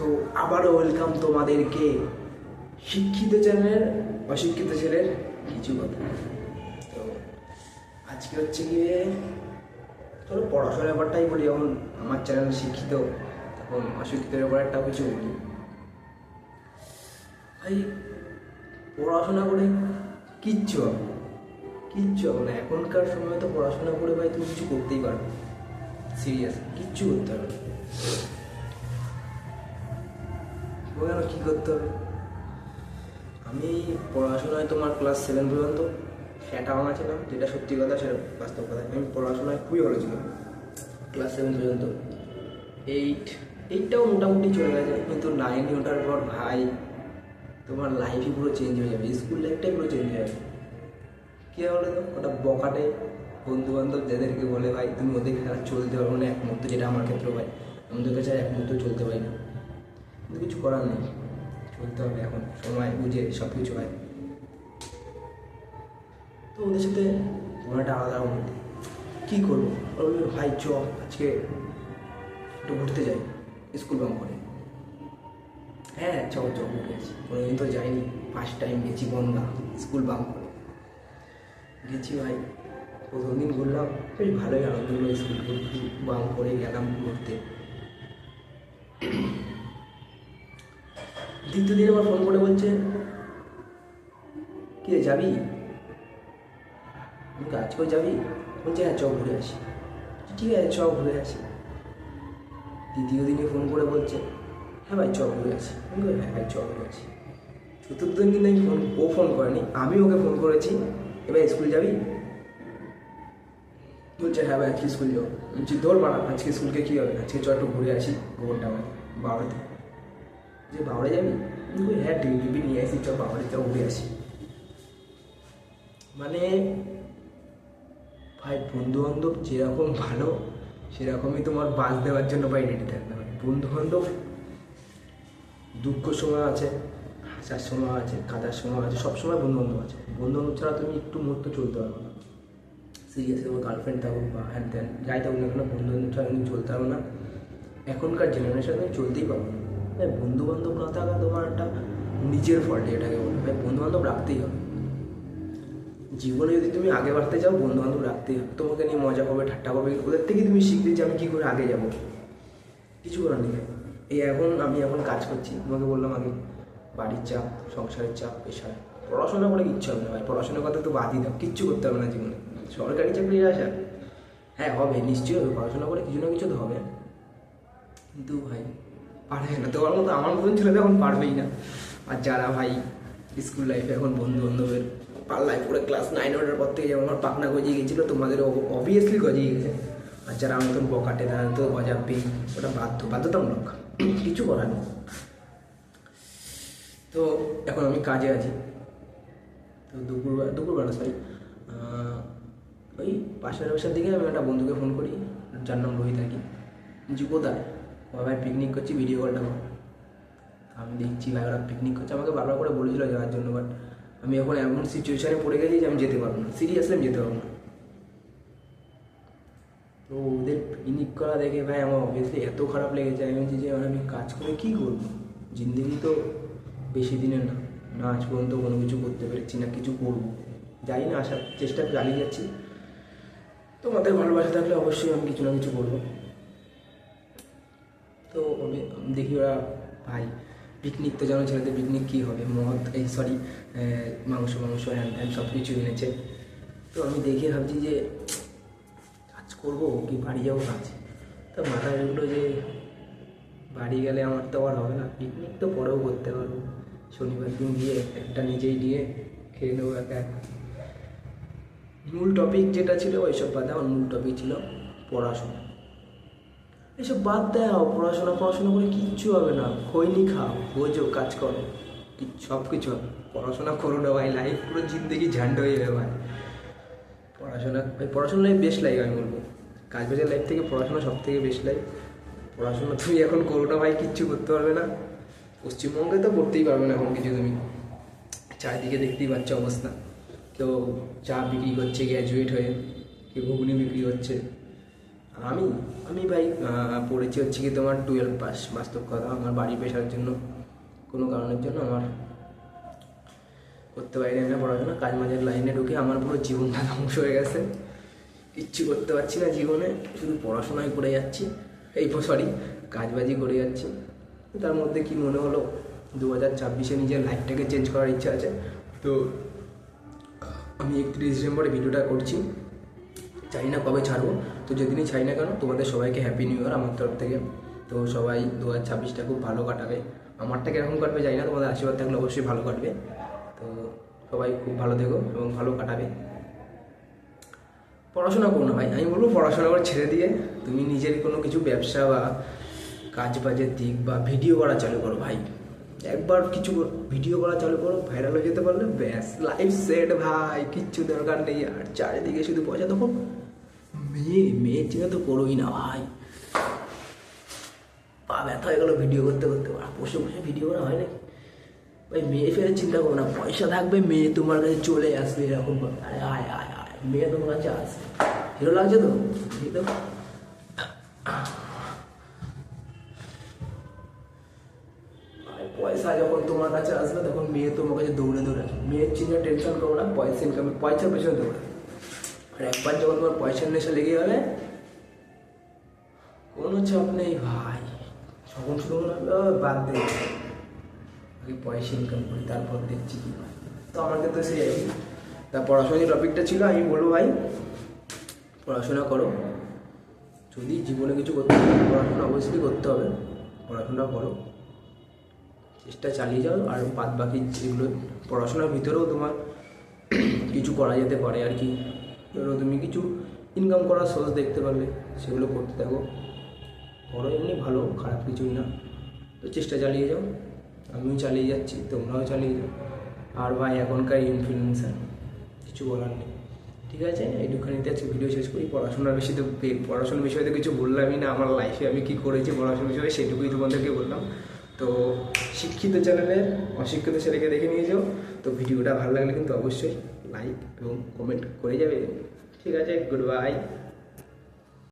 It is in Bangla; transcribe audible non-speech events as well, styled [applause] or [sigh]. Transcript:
তো আবারও ওয়েলকাম তোমাদেরকে শিক্ষিত চ্যানেলের, অশিক্ষিত ছেলের কিছু কথা। তো আজকে হচ্ছে গিয়ে চলো পড়াশোনার ব্যাপারটাই বলি, যখন আমার চ্যানেল শিক্ষিত, তখন অশিক্ষিতের ব্যাপারে একটা কিছু বলি। ভাই, পড়াশোনা করে কিচ্ছু হবে। কিচ্ছু হবে না। এখনকার সময় তো পড়াশোনা করে ভাই তুমি কিছু করতেই পারবে। সিরিয়াস কিচ্ছু করতে হবে না কেন কী করতে হবে? আমি পড়াশোনায় তোমার ক্লাস সেভেন পর্যন্ত, সেটা ভাঙা ছিলাম যেটা সত্যি কথা সেটা বাস্তব কথা। আমি পড়াশোনায় খুবই ভালো ছিলাম ক্লাস সেভেন পর্যন্ত। এইট এইটটাও মোটামুটি চলে গেছে, কিন্তু নাইনে ওঠার পর ভাই, তোমার লাইফই পুরো চেঞ্জ হয়ে যাবে স্কুল লাইফটাই পুরো চেঞ্জ হয়ে যাবে। কী বলে তো? ওটা বকাটে বন্ধু বান্ধব যাদেরকে বলে, ভাই, তুমি ওদের খেলা চলতে পারব না এক যেটা আমার ক্ষেত্রে ভাই আমাদের কাছে এক মুহূর্ত চলতে পারি না। কিছু করার নেই। চলতে হবে এখন, সময় বুঝে সব কিছু হয়। তো ওদের সাথে একটা আলাদা অনুভূতি কী করব? ভাই, চ, আজকে একটু ঘুরতে যাই, স্কুল বাম করে। হ্যাঁ চ চ আছি কোনোদিন তো যাইনি ফার্স্ট টাইম গেছি বনগা, স্কুল বাম করে। গেছি ভাই, প্রথম দিন ঘুরলাম, বেশ ভালোই আনন্দ স্কুল বাম করে গেলাম ঘুরতে। দ্বিতীয় দিন আবার ফোন করে বলছে, কি যাবি? আজকেও যাবি। বলছে হ্যাঁ চ ঘুরে আসি। ঠিক আছে চ ঘুরে আসি। দ্বিতীয় দিনে ফোন করে বলছে হ্যাঁ ভাই চ ঘুরে আসি। আমি হ্যাঁ ভাই চ ঘুরে আসি। চতুর্থ দিন আমি ফোন ও ফোন করেনি, আমি ওকে ফোন করেছি এবার স্কুল যাবি? বলছে হ্যাঁ ভাই, আজকে স্কুল যাও বলছি ধর বাড়া আজকে স্কুলকে কী হবে? আজকে চ একটু ঘুরে আসি গোবরটা আমার বাবাতে যে বাবারে যাবি? হ্যাঁ টিভি নিয়ে আসি চ বাবারে চ ঘুরে আসি। মানে ভাই বন্ধু বান্ধব যেরকম ভালো, সেরকমই তোমার বাস দেওয়ার জন্য ভাই রেডি থাকতে হবে। বন্ধু বান্ধব দুঃখ সময় আছে, হাসার সময় আছে, কাদার সময় আছে, সব সময় বন্ধু বান্ধব আছে। বন্ধু বান্ধব ছাড়া তুমি একটু মুহূর্ত চলতে পারবে না। সিরিয়াসলি তোমার গার্লফ্রেন্ড থাকুক বা হ্যান ত্যান, যাই থাকুক না কেন বন্ধু বান্ধব ছাড়া তুমি চলতে পারবে না। এখনকার জেনারেশনে তুমি চলতেই পারবে না। ভাই বন্ধু বান্ধব না থাকা তোমার একটা নিজের ফল্ট এটাকে বলে ভাই বন্ধু বান্ধব রাখতেই হবে। জীবনে যদি তুমি আগে বাড়তে চাও বন্ধু বান্ধব রাখতেই হবে। তোমাকে নিয়ে মজা পাবে, ঠাট্টা পাবে ওদের থেকে তুমি শিখবে যে আমি কী করে আগে যাব। কিছু করার নেই। এই এখন আমি এখন কাজ করছি। তোমাকে বললাম আগে বাড়ির চাপ, সংসারের চাপ, পেশার। পড়াশোনা করে কিচ্ছু হবে না ভাই। পড়াশোনার কথা তো বাদই দাও। কিচ্ছু করতে হবে না জীবনে। সরকারি চাকরির আশা। হ্যাঁ হবে, নিশ্চয়ই হবে। পড়াশোনা করে কিছু না কিছু তো হবে। কিন্তু ভাই পারবে না তোমার মতো, আমার মতন ছেলে এখন পারবেই না। আর যারা ভাই স্কুল লাইফে এখন বন্ধু বান্ধবের পাল্লায় পড়ে ক্লাস নাইন ওঠার পর থেকে যেমন আমার পাকনা গজিয়ে গেছিল তোমাদের অবভিয়াসলি গজিয়ে গেছে। আর যারা আমার মতন বকাটে তারা তো গজাবেই ওটা বাধ্য বাধ্যতামূলক। কিছু করার নেই। তো এখন আমি কাজে আছি। তো দুপুরবেলা দুপুরবেলা সরি ওই পাশের ব্যবসার দিকে আমি একটা বন্ধুকে ফোন করি, যার নাম রোহিত আর কি। বলছি কোথায় বাবাই পিকনিক করছি ভিডিও কলটা কর। আমি দেখছি ভাই, ওরা পিকনিক করছে। আমাকে বারবার করে বলেছিল যাওয়ার জন্য বাট আমি এখন এমন সিচুয়েশানে পড়ে গেছি যে আমি যেতে পারব না। সিরিয়াসলি আমি যেতে পারব না। তো ওদের পিকনিক করা দেখে ভাই আমার অবভিয়াসলি এত খারাপ লেগেছে। আমি বলছি যে এবার আমি কাজ করে কী করব? জিন্দিগি তো বেশি দিনের না। না, আজ পর্যন্ত কোনো কিছু করতে পেরেছি না, কিছু করব। যাই না, আসার চেষ্টা চালিয়ে যাচ্ছি। তোমাদের ভালোবাসা থাকলে অবশ্যই আমি কিছু না কিছু করব। তো দেখি ওরা ভাই পিকনিক তো জানো ছেলেদের পিকনিক কী হবে? মদ, এই সরি মাংস মাংস হ্যান ত্যান সব কিছু এনেছে। তো আমি দেখে ভাবছি যে, কাজ করব কি, বাড়ি যাব কাজ তো মাথায় এগুলো যে, বাড়ি গেলে আমার তো আর হবে না। পিকনিক তো পরেও করতে পারব। শনিবার দিন গিয়ে একটা নিজেই দিয়ে খেয়ে নেব একা মূল টপিক যেটা ছিল, ওইসব বাদে আমার মূল টপিক ছিল পড়াশোনা। এসব বাদ দাও, পড়াশোনা পড়াশোনা করে কিচ্ছু হবে না। খৈনি খাও বোঝো, কাজ করো। সব কিছু হবে। পড়াশোনা করো না ভাই লাইফ পুরো জিন্দগি ঝান্ড হয়ে যাবে ভাই। পড়াশোনা ভাই পড়াশোনা লাইফ বেস্ট লাইফ আমি বলব। কাজ বাজের লাইফ থেকে পড়াশোনা সব থেকে বেস্ট লাইফ পড়াশোনা তুমি এখন করো না ভাই, কিচ্ছু করতে পারবে না। পশ্চিমবঙ্গে তো করতেই পারবে না এখন কিছু তুমি। চারিদিকে দেখতেই পাচ্ছ অবস্থা। কেউ চা বিক্রি করছে গ্র্যাজুয়েট হয়ে কেউ ঘুগনি বিক্রি করছে আমি আমি ভাই পড়েছি হচ্ছে কি তোমার টুয়েলভ পাস বাস্তব কথা। আমার বাড়ি পেশার জন্য, কোনো কারণের জন্য আমার করতে পারিনি না পড়াশোনা। কাজ মাঝের লাইনে ঢুকে আমার পুরো জীবনটা [laughs] ধ্বংস হয়ে গেছে। কিচ্ছু করতে পারছি না জীবনে, শুধু পড়াশোনাই করে যাচ্ছি। এই সরি কাজবাজি করে যাচ্ছি। তার মধ্যে কি মনে হলো দু হাজার ছাব্বিশে নিজের লাইফটাকে চেঞ্জ করার ইচ্ছা আছে। তো, আমি একত্রিশ ডিসেম্বরে ভিডিওটা করছি। চাই না কবে ছাড়বো? তো যেদিনই চাই না কেন, তোমাদের সবাইকে হ্যাপি নিউ ইয়ার আমার তরফ থেকে। তো সবাই দু হাজার ছাব্বিশটা খুব ভালো কাটাবে। আমারটা কীরকম কাটবে জানি না, তোমাদের আশীর্বাদ থাকলে অবশ্যই ভালো কাটবে। তো সবাই খুব ভালো থেকো এবং ভালো কাটাবে। পড়াশোনা করো না ভাই, আমি বলব পড়াশোনা করে ছেড়ে দিয়ে তুমি নিজের কোনো কিছু ব্যবসা বা কাজ বাজের দিক বা ভিডিও করা চালু করো ভাই। একবার কিছু ভিডিও করা চালু করো ভাইরাল হয়ে যেতে পারলে ব্যাস লাইফ সেট ভাই, কিচ্ছু দরকার নেই। আর চারিদিকে শুধু পয়সা তখন মেয়ে মেয়ের চিন্তা তো করোই না ভাই। পা ব্যথা হয়ে গেলো ভিডিও করতে করতে। বসে বসে ভিডিও করা হয় নাকি? ভাই মেয়ে ফেরে চিন্তা করো না, পয়সা থাকবে, মেয়ে তোমার কাছে চলে আসবে এরকম আয় আয় আয়, মেয়ে তোমার কাছে আসবে। হিরো লাগছে তো? এই তো। পয়সা যখন তোমার কাছে আসবে, তখন মেয়ে তোমার কাছে দৌড়ে দৌড়ে মেয়ের চিন্তা টেনশন করো না, পয়সা ইনকামে পয়সার পেছনে দৌড়ে আর একবার যখন তোমার পয়সার নেশা লেগে গেলে কোনো চাপ নেই ভাই। যখন শুরু হলো, বাদ দে। আগে পয়সা ইনকাম করি, তারপর দেখছি কি। তো আমাকে তো সেই তা পড়াশোনার যে টপিকটা ছিল, আমি বলব ভাই, পড়াশোনা করো। যদি জীবনে কিছু করতে হবে, পড়াশোনা অবশ্যই করতে হবে। পড়াশোনা করো। চেষ্টা চালিয়ে যাও, আর বাদ বাকি যেগুলো, পড়াশোনার ভিতরেও তোমার কিছু করা যেতে পারে আর কি। ধরো তুমি কিছু ইনকাম করার সোর্স দেখতে পারলে, সেগুলো করতে থাকো। করো, এমনি ভালো, খারাপ কিছুই না। তো চেষ্টা চালিয়ে যাও। আমিও চালিয়ে যাচ্ছি, তোমরাও চালিয়ে যাও। আর ভাই, এখনকার ইনফ্লুয়েন্সার কিছু বলার নেই। ঠিক আছে? এইটুখানিতে আজকে ভিডিও শেষ করি। পড়াশোনার বেশি তো পড়াশোনার বিষয়ে তো কিছু বললামই না। আমার লাইফে আমি কী করেছি, পড়াশোনার বিষয়ে সেটুকুই তোমাদেরকে বললাম। তো শিক্ষিত চ্যানেলের অশিক্ষিত ছেলেকে দেখে নিয়ে যাও। তো ভিডিওটা ভালো লাগলে কিন্তু অবশ্যই লাইক এবং কমেন্ট করে যাবে। ঠিক আছে গুড বাই